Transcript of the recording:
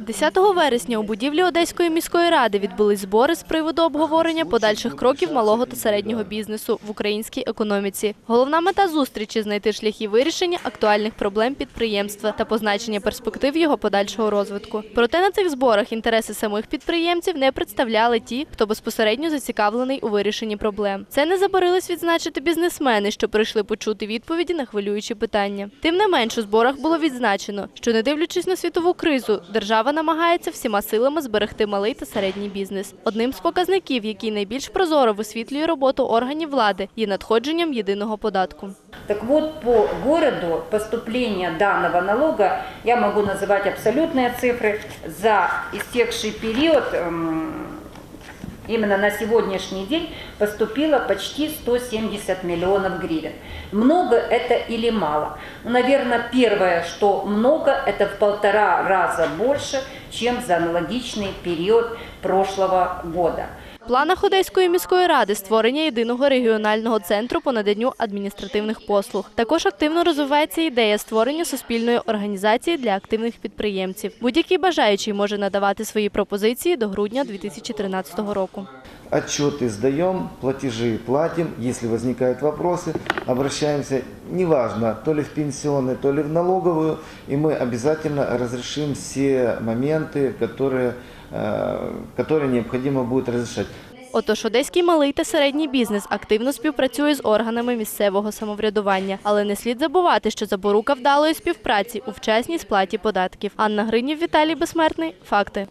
10 вересня у будівлі Одеської міської ради відбулись збори з приводу обговорення подальших кроків малого та середнього бізнесу в українській економіці. Головна мета зустрічі знайти шляхи вирішення актуальних проблем підприємства та позначення перспектив його подальшого розвитку. Проте на цих зборах інтереси самих підприємців не представляли ті, хто безпосередньо зацікавлений у вирішенні проблем. Це не забарились відзначити бізнесмени, що прийшли почути відповіді на хвилюючі питання. Тим не менш, у зборах було відзначено, що не дивлячись на світову кризу, держава намагається всіма силами зберегти малий та середній бізнес. Одним з показників, який найбільш прозоро висвітлює роботу органів влади, є надходженням єдиного податку. Так вот, по городу поступление данного налога, я могу называть абсолютные цифры, за истекший период, эм, именно на сегодняшний день, поступило почти 170 миллионов гривен. Много это или мало? Ну, наверное, первое, что много, это в полтора раза больше, чем за аналогичный период прошлого года. Планах Одеської міської ради створення єдиного регіонального центру по наданню адміністративних послуг. Також активно розвивається ідея створення суспільної організації для активних підприємців. Будь-який бажаючий може надавати свої пропозиції до грудня 2013 року. Отчеты сдаем, платежи платим. Если возникают вопросы, обращаемся, неважно, то ли в пенсионную, то ли в налоговую, и мы обязательно разрешим все моменты, которые, э, которые необходимо будет разрешать. Отож, одеський малий та середній бізнес активно співпрацює з органами місцевого самоврядування, але не слід забувати, що запорука вдалої співпраці у вчасній сплаті податків. Анна Гринів, Віталій Безсмертний. Факти.